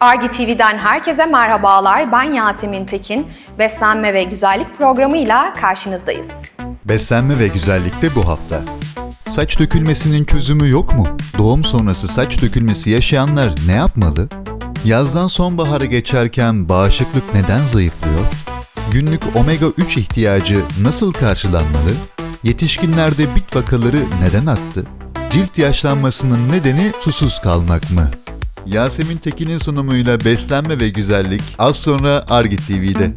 Argi TV'den herkese merhabalar. Ben Yasemin Tekin. Beslenme ve güzellik programıyla karşınızdayız. Beslenme ve güzellikte bu hafta. Saç dökülmesinin çözümü yok mu? Doğum sonrası saç dökülmesi yaşayanlar ne yapmalı? Yazdan sonbahara geçerken bağışıklık neden zayıflıyor? Günlük omega 3 ihtiyacı nasıl karşılanmalı? Yetişkinlerde bit vakaları neden arttı? Cilt yaşlanmasının nedeni susuz kalmak mı? Yasemin Tekin'in sunumuyla beslenme ve güzellik az sonra Argi TV'de.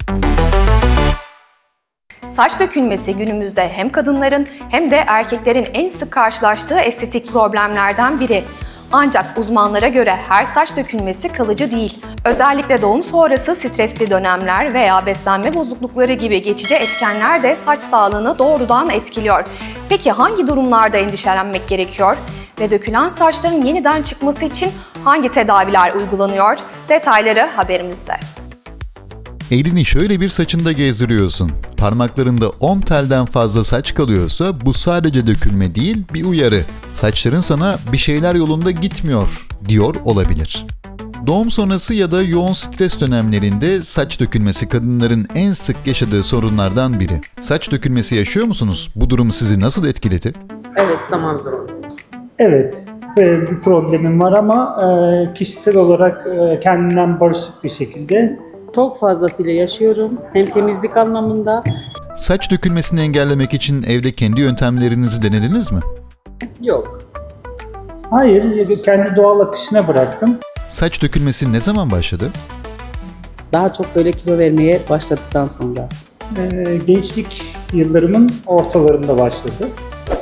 Saç dökülmesi günümüzde hem kadınların hem de erkeklerin en sık karşılaştığı estetik problemlerden biri. Ancak uzmanlara göre her saç dökülmesi kalıcı değil. Özellikle doğum sonrası stresli dönemler veya beslenme bozuklukları gibi geçici etkenler de saç sağlığını doğrudan etkiliyor. Peki hangi durumlarda endişelenmek gerekiyor? Ve dökülen saçların yeniden çıkması için hangi tedaviler uygulanıyor? Detayları haberimizde. Elini şöyle bir saçında gezdiriyorsun. Parmaklarında 10 telden fazla saç kalıyorsa bu sadece dökülme değil bir uyarı. Saçların sana bir şeyler yolunda gitmiyor diyor olabilir. Doğum sonrası ya da yoğun stres dönemlerinde saç dökülmesi kadınların en sık yaşadığı sorunlardan biri. Saç dökülmesi yaşıyor musunuz? Bu durum sizi nasıl etkiledi? Evet zaman zaman. Evet, böyle bir problemim var ama e, kişisel olarak e, kendimden barışık bir şekilde Çok fazlasıyla yaşıyorum. Hem temizlik anlamında. Saç dökülmesini engellemek için evde kendi yöntemlerinizi denediniz mi? Yok. hayır, kendi doğal akışına bıraktım. Saç dökülmesi ne zaman başladı? Daha çok böyle kilo vermeye başladıktan sonra. E, gençlik yıllarımın ortalarında başladı.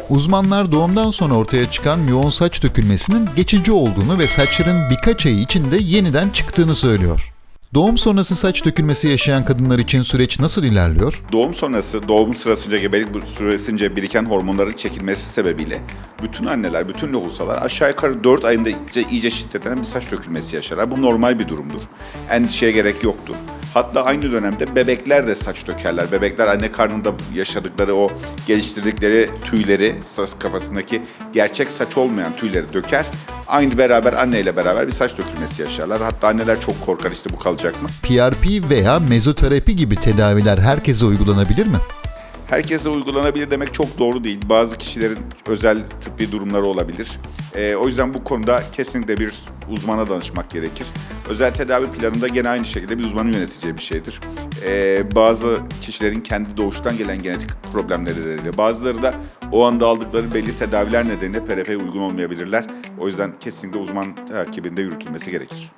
Uzmanlar doğumdan sonra ortaya çıkan yoğun saç dökülmesinin geçici olduğunu ve saçların birkaç ay içinde yeniden çıktığını söylüyor. Doğum sonrası saç dökülmesi yaşayan kadınlar için süreç nasıl ilerliyor? Doğum sonrası, doğum sırasınca gebelik süresince biriken hormonların çekilmesi sebebiyle bütün anneler, bütün lohusalar aşağı yukarı 4 ayında iyice, iyice şiddetlenen bir saç dökülmesi yaşarlar. Bu normal bir durumdur. Endişeye gerek yoktur. Hatta aynı dönemde bebekler de saç dökerler. Bebekler anne karnında yaşadıkları o geliştirdikleri tüyleri, kafasındaki gerçek saç olmayan tüyleri döker. Aynı beraber anneyle beraber bir saç dökülmesi yaşarlar. Hatta anneler çok korkar işte bu kalacak mı? PRP veya mezoterapi gibi tedaviler herkese uygulanabilir mi? Herkese uygulanabilir demek çok doğru değil. Bazı kişilerin özel tıbbi durumları olabilir. Ee, o yüzden bu konuda kesinlikle bir uzmana danışmak gerekir. Özel tedavi planında gene aynı şekilde bir uzmanın yöneteceği bir şeydir. Ee, bazı kişilerin kendi doğuştan gelen genetik problemleri nedeniyle, bazıları da o anda aldıkları belli tedaviler nedeniyle PRP'ye uygun olmayabilirler. O yüzden kesinlikle uzman takibinde yürütülmesi gerekir.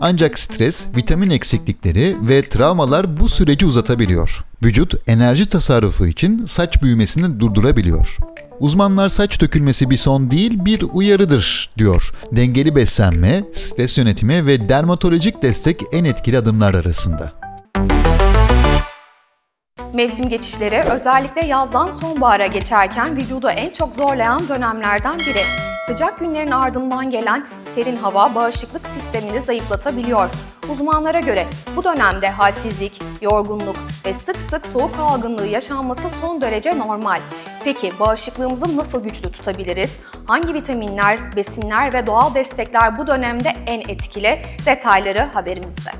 Ancak stres, vitamin eksiklikleri ve travmalar bu süreci uzatabiliyor. Vücut enerji tasarrufu için saç büyümesini durdurabiliyor. Uzmanlar saç dökülmesi bir son değil bir uyarıdır diyor. Dengeli beslenme, stres yönetimi ve dermatolojik destek en etkili adımlar arasında. Mevsim geçişleri özellikle yazdan sonbahara geçerken vücudu en çok zorlayan dönemlerden biri. Sıcak günlerin ardından gelen serin hava bağışıklık sistemini zayıflatabiliyor. Uzmanlara göre bu dönemde halsizlik, yorgunluk ve sık sık soğuk algınlığı yaşanması son derece normal. Peki bağışıklığımızı nasıl güçlü tutabiliriz? Hangi vitaminler, besinler ve doğal destekler bu dönemde en etkili? Detayları haberimizde.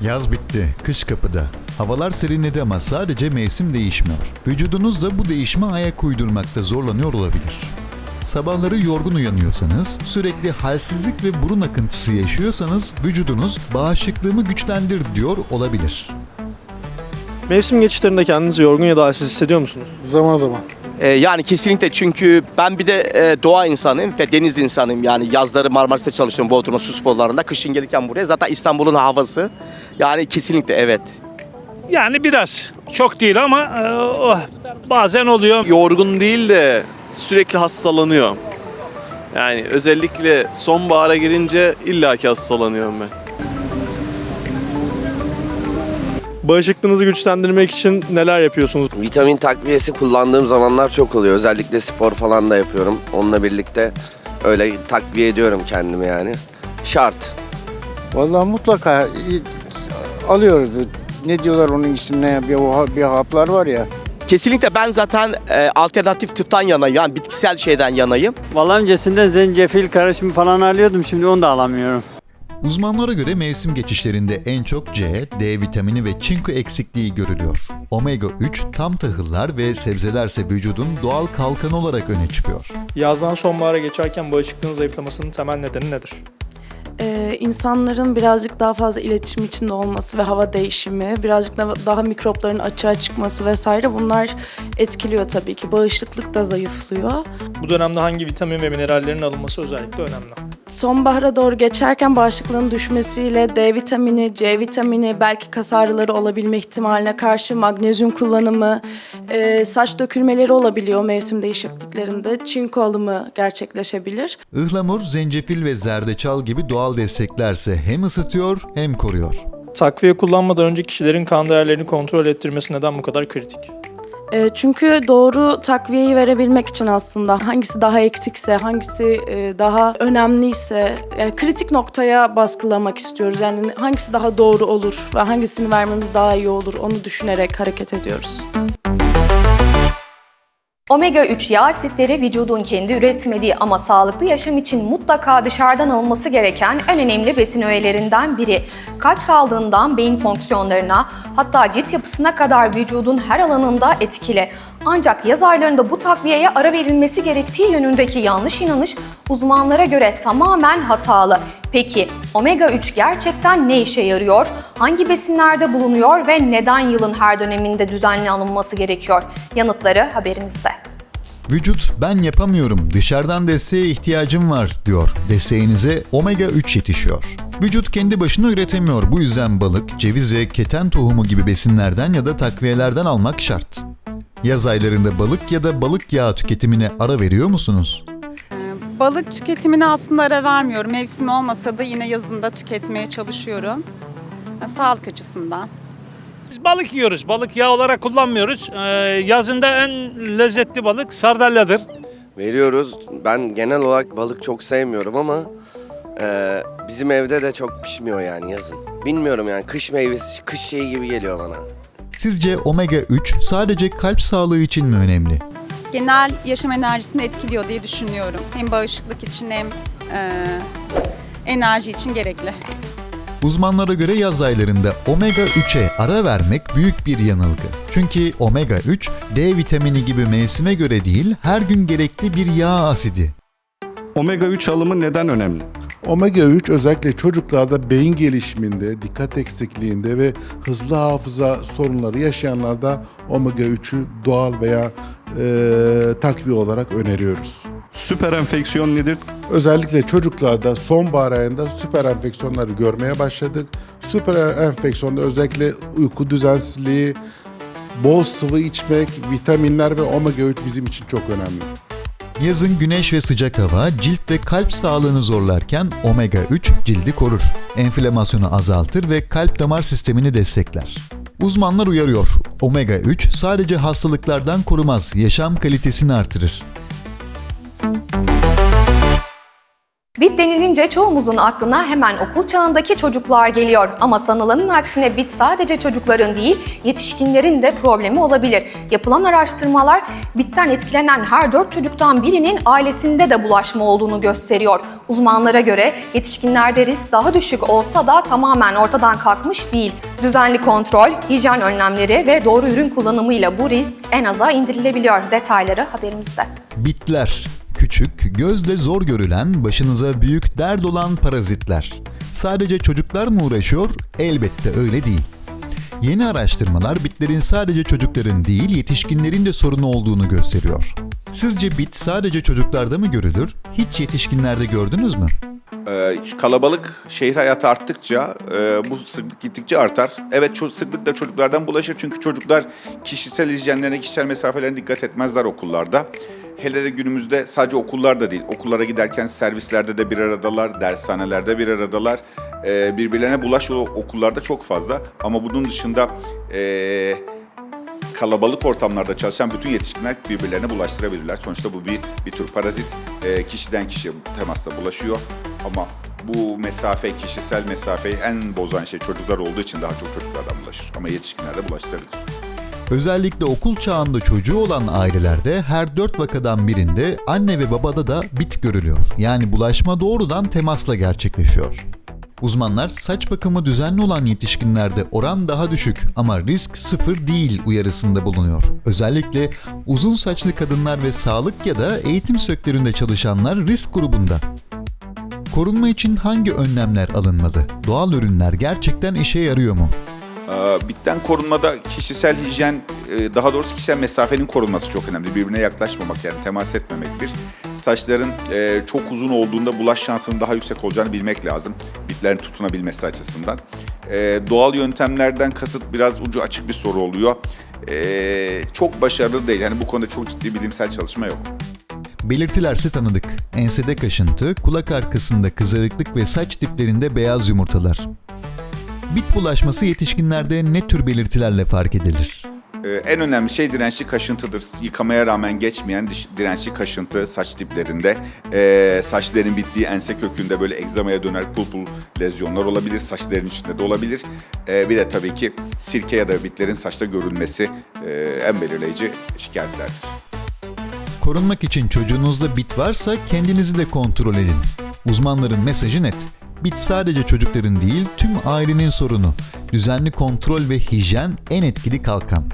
Yaz bitti, kış kapıda. Havalar serinledi ama sadece mevsim değişmiyor. Vücudunuz da bu değişime ayak uydurmakta zorlanıyor olabilir. Sabahları yorgun uyanıyorsanız, sürekli halsizlik ve burun akıntısı yaşıyorsanız vücudunuz bağışıklığımı güçlendir diyor olabilir. Mevsim geçişlerinde kendinizi yorgun ya da halsiz hissediyor musunuz? Zaman zaman. Ee, yani kesinlikle çünkü ben bir de e, doğa insanıyım ve deniz insanıyım. Yani yazları Marmaris'te çalışıyorum Bodrum'un su sporlarında. Kışın gelirken buraya zaten İstanbul'un havası. Yani kesinlikle evet. Yani biraz çok değil ama e, oh, bazen oluyor. yorgun değil de sürekli hastalanıyor. Yani özellikle sonbahara girince illaki hastalanıyorum ben. Bağışıklığınızı güçlendirmek için neler yapıyorsunuz? Vitamin takviyesi kullandığım zamanlar çok oluyor. Özellikle spor falan da yapıyorum. Onunla birlikte öyle takviye ediyorum kendimi yani. Şart. Vallahi mutlaka alıyoruz. Ne diyorlar onun ismine? Bir, bir haplar var ya. Kesinlikle ben zaten e, alternatif tıptan yanayım. Yani bitkisel şeyden yanayım. Vallahi öncesinde zencefil karışımı falan alıyordum şimdi onu da alamıyorum. Uzmanlara göre mevsim geçişlerinde en çok C, D vitamini ve çinko eksikliği görülüyor. Omega 3 tam tahıllar ve sebzelerse vücudun doğal kalkanı olarak öne çıkıyor. Yazdan sonbahara geçerken bağışıklığın zayıflamasının temel nedeni nedir? Ee, insanların birazcık daha fazla iletişim içinde olması ve hava değişimi, birazcık da daha mikropların açığa çıkması vesaire bunlar etkiliyor tabii ki. Bağışıklık da zayıflıyor. Bu dönemde hangi vitamin ve minerallerin alınması özellikle önemli? Sonbahara doğru geçerken bağışıklığın düşmesiyle D vitamini, C vitamini, belki kas ağrıları olabilme ihtimaline karşı magnezyum kullanımı, e, saç dökülmeleri olabiliyor mevsim değişikliklerinde. Çinko alımı gerçekleşebilir. Ihlamur, zencefil ve zerdeçal gibi doğal desteklerse hem ısıtıyor hem koruyor. Takviye kullanmadan önce kişilerin kan değerlerini kontrol ettirmesi neden bu kadar kritik? E, çünkü doğru takviyeyi verebilmek için aslında hangisi daha eksikse, hangisi e, daha önemliyse, yani kritik noktaya baskılamak istiyoruz. Yani hangisi daha doğru olur ve hangisini vermemiz daha iyi olur onu düşünerek hareket ediyoruz. Omega 3 yağ asitleri vücudun kendi üretmediği ama sağlıklı yaşam için mutlaka dışarıdan alınması gereken en önemli besin öğelerinden biri. Kalp sağlığından beyin fonksiyonlarına hatta cilt yapısına kadar vücudun her alanında etkili. Ancak yaz aylarında bu takviyeye ara verilmesi gerektiği yönündeki yanlış inanış uzmanlara göre tamamen hatalı. Peki omega 3 gerçekten ne işe yarıyor? Hangi besinlerde bulunuyor ve neden yılın her döneminde düzenli alınması gerekiyor? Yanıtları haberimizde. Vücut ben yapamıyorum dışarıdan desteğe ihtiyacım var diyor. Desteğinize omega 3 yetişiyor. Vücut kendi başına üretemiyor bu yüzden balık, ceviz ve keten tohumu gibi besinlerden ya da takviyelerden almak şart. Yaz aylarında balık ya da balık yağı tüketimine ara veriyor musunuz? Balık tüketimine aslında ara vermiyorum. Mevsimi olmasa da yine yazında tüketmeye çalışıyorum. Sağlık açısından. Biz balık yiyoruz. Balık yağ olarak kullanmıyoruz. Ee, yazında en lezzetli balık sardalyadır. Veriyoruz. Ben genel olarak balık çok sevmiyorum ama e, bizim evde de çok pişmiyor yani yazın. Bilmiyorum yani kış meyvesi, kış şeyi gibi geliyor bana. Sizce omega 3 sadece kalp sağlığı için mi önemli? Genel yaşam enerjisini etkiliyor diye düşünüyorum. Hem bağışıklık için hem e, enerji için gerekli. Uzmanlara göre yaz aylarında omega 3'e ara vermek büyük bir yanılgı. Çünkü omega 3 D vitamini gibi mevsime göre değil, her gün gerekli bir yağ asidi. Omega 3 alımı neden önemli? Omega 3 özellikle çocuklarda beyin gelişiminde, dikkat eksikliğinde ve hızlı hafıza sorunları yaşayanlarda omega 3'ü doğal veya e, takviye olarak öneriyoruz. Süper enfeksiyon nedir? Özellikle çocuklarda sonbahar ayında süper enfeksiyonları görmeye başladık. Süper enfeksiyonda özellikle uyku düzensizliği, bol sıvı içmek, vitaminler ve omega 3 bizim için çok önemli. Yazın güneş ve sıcak hava cilt ve kalp sağlığını zorlarken omega 3 cildi korur. Enflamasyonu azaltır ve kalp damar sistemini destekler. Uzmanlar uyarıyor. Omega 3 sadece hastalıklardan korumaz, yaşam kalitesini artırır. Bit denilince çoğumuzun aklına hemen okul çağındaki çocuklar geliyor. Ama sanılanın aksine bit sadece çocukların değil, yetişkinlerin de problemi olabilir. Yapılan araştırmalar bitten etkilenen her 4 çocuktan birinin ailesinde de bulaşma olduğunu gösteriyor. Uzmanlara göre yetişkinlerde risk daha düşük olsa da tamamen ortadan kalkmış değil. Düzenli kontrol, hijyen önlemleri ve doğru ürün kullanımıyla bu risk en aza indirilebiliyor. Detayları haberimizde. Bitler. Küçük, gözle zor görülen, başınıza büyük dert olan parazitler. Sadece çocuklar mı uğraşıyor? Elbette öyle değil. Yeni araştırmalar bitlerin sadece çocukların değil, yetişkinlerin de sorunu olduğunu gösteriyor. Sizce bit sadece çocuklarda mı görülür? Hiç yetişkinlerde gördünüz mü? Ee, kalabalık şehir hayatı arttıkça e, bu sıklık gittikçe artar. Evet ço- sıklık da çocuklardan bulaşır çünkü çocuklar kişisel hijyenlerine, kişisel mesafelerine dikkat etmezler okullarda. Hele de günümüzde sadece okullarda değil, okullara giderken servislerde de bir aradalar, dershanelerde bir aradalar. Ee, birbirlerine bulaş okullarda çok fazla. Ama bunun dışında e, kalabalık ortamlarda çalışan bütün yetişkinler birbirlerine bulaştırabilirler. Sonuçta bu bir bir tür parazit. Ee, kişiden kişiye temasla bulaşıyor. Ama bu mesafe, kişisel mesafeyi en bozan şey çocuklar olduğu için daha çok çocuklardan bulaşır. Ama yetişkinler de bulaştırabilir. Özellikle okul çağında çocuğu olan ailelerde her 4 vakadan birinde anne ve babada da bit görülüyor. Yani bulaşma doğrudan temasla gerçekleşiyor. Uzmanlar saç bakımı düzenli olan yetişkinlerde oran daha düşük ama risk sıfır değil uyarısında bulunuyor. Özellikle uzun saçlı kadınlar ve sağlık ya da eğitim sektöründe çalışanlar risk grubunda. Korunma için hangi önlemler alınmalı? Doğal ürünler gerçekten işe yarıyor mu? Ee, Bitten korunmada kişisel hijyen, e, daha doğrusu kişisel mesafenin korunması çok önemli. Birbirine yaklaşmamak yani temas etmemek bir. Saçların e, çok uzun olduğunda bulaş şansının daha yüksek olacağını bilmek lazım. Bitlerin tutunabilmesi açısından. E, Doğal yöntemlerden kasıt biraz ucu açık bir soru oluyor. Çok başarılı değil. Yani bu konuda çok ciddi bilimsel çalışma yok. Belirtilerse tanıdık. Ensede kaşıntı, kulak arkasında kızarıklık ve saç diplerinde beyaz yumurtalar. Bit bulaşması yetişkinlerde ne tür belirtilerle fark edilir? Ee, en önemli şey dirençli kaşıntıdır. Yıkamaya rağmen geçmeyen dirençli kaşıntı saç diplerinde. Ee, saçların bittiği ense kökünde böyle egzamaya döner pul pul lezyonlar olabilir. Saçların içinde de olabilir. Ee, bir de tabii ki sirke ya da bitlerin saçta görülmesi e, en belirleyici şikayetlerdir. Korunmak için çocuğunuzda bit varsa kendinizi de kontrol edin. Uzmanların mesajı net. Bit sadece çocukların değil, tüm ailenin sorunu. Düzenli kontrol ve hijyen en etkili kalkan.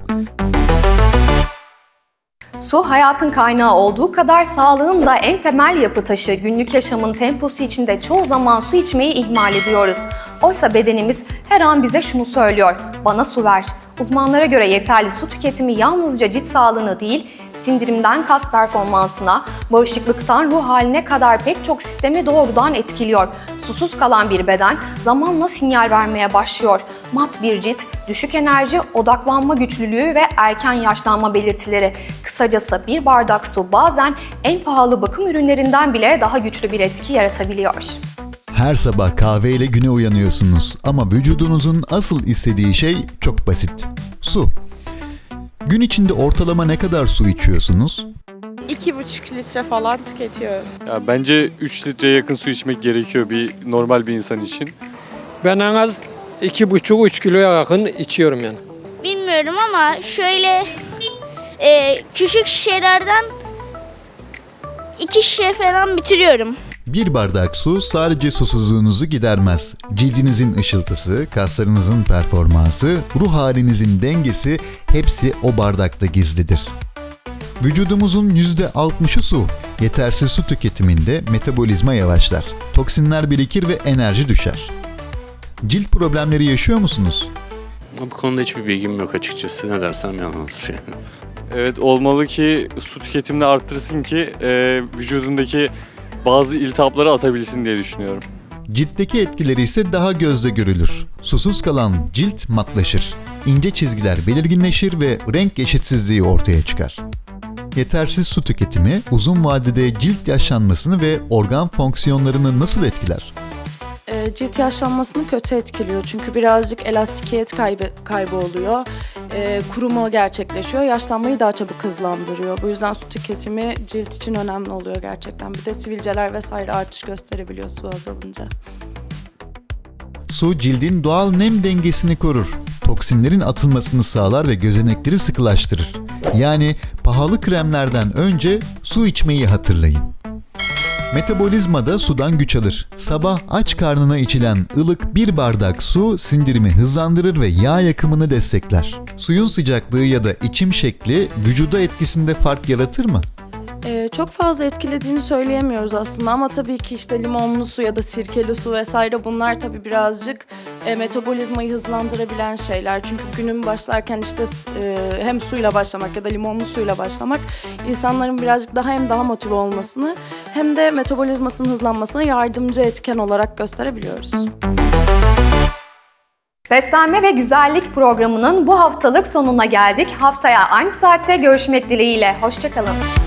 Su hayatın kaynağı olduğu kadar sağlığın da en temel yapı taşı. Günlük yaşamın temposu içinde çoğu zaman su içmeyi ihmal ediyoruz. Oysa bedenimiz her an bize şunu söylüyor. Bana su ver. Uzmanlara göre yeterli su tüketimi yalnızca cilt sağlığını değil, sindirimden kas performansına, bağışıklıktan ruh haline kadar pek çok sistemi doğrudan etkiliyor. Susuz kalan bir beden zamanla sinyal vermeye başlıyor. Mat bir cilt, düşük enerji, odaklanma güçlülüğü ve erken yaşlanma belirtileri. Kısacası bir bardak su bazen en pahalı bakım ürünlerinden bile daha güçlü bir etki yaratabiliyor. Her sabah kahveyle güne uyanıyorsunuz ama vücudunuzun asıl istediği şey çok basit. Su. Gün içinde ortalama ne kadar su içiyorsunuz? 2,5 litre falan tüketiyorum. Ya bence 3 litreye yakın su içmek gerekiyor bir normal bir insan için. Ben en az 2,5-3 kiloya yakın içiyorum yani. Bilmiyorum ama şöyle e, küçük şişelerden iki şişe falan bitiriyorum. Bir bardak su sadece susuzluğunuzu gidermez. Cildinizin ışıltısı, kaslarınızın performansı, ruh halinizin dengesi hepsi o bardakta gizlidir. Vücudumuzun %60'ı su. Yetersiz su tüketiminde metabolizma yavaşlar. Toksinler birikir ve enerji düşer. Cilt problemleri yaşıyor musunuz? Bu konuda hiçbir bilgim yok açıkçası. Ne dersem yalandır yani. Evet olmalı ki su tüketimini arttırsın ki e, vücudundaki bazı iltihapları atabilsin diye düşünüyorum. Ciltteki etkileri ise daha gözde görülür. Susuz kalan cilt matlaşır. İnce çizgiler belirginleşir ve renk eşitsizliği ortaya çıkar. Yetersiz su tüketimi uzun vadede cilt yaşlanmasını ve organ fonksiyonlarını nasıl etkiler? Ee, cilt yaşlanmasını kötü etkiliyor. Çünkü birazcık elastikiyet kaybı, kaybı oluyor. Ee, kuruma gerçekleşiyor. Yaşlanmayı daha çabuk hızlandırıyor. Bu yüzden su tüketimi cilt için önemli oluyor gerçekten. Bir de sivilceler vesaire artış gösterebiliyor su azalınca. Su cildin doğal nem dengesini korur. Toksinlerin atılmasını sağlar ve gözenekleri sıkılaştırır. Yani pahalı kremlerden önce su içmeyi hatırlayın. Metabolizmada sudan güç alır. Sabah aç karnına içilen ılık bir bardak su sindirimi hızlandırır ve yağ yakımını destekler. Suyun sıcaklığı ya da içim şekli vücuda etkisinde fark yaratır mı? Ee, çok fazla etkilediğini söyleyemiyoruz aslında ama tabii ki işte limonlu su ya da sirkeli su vesaire bunlar tabii birazcık e, metabolizmayı hızlandırabilen şeyler. Çünkü günün başlarken işte e, hem suyla başlamak ya da limonlu suyla başlamak insanların birazcık daha hem daha motive olmasını hem de metabolizmasının hızlanmasına yardımcı etken olarak gösterebiliyoruz. Beslenme ve Güzellik programının bu haftalık sonuna geldik. Haftaya aynı saatte görüşmek dileğiyle. Hoşçakalın.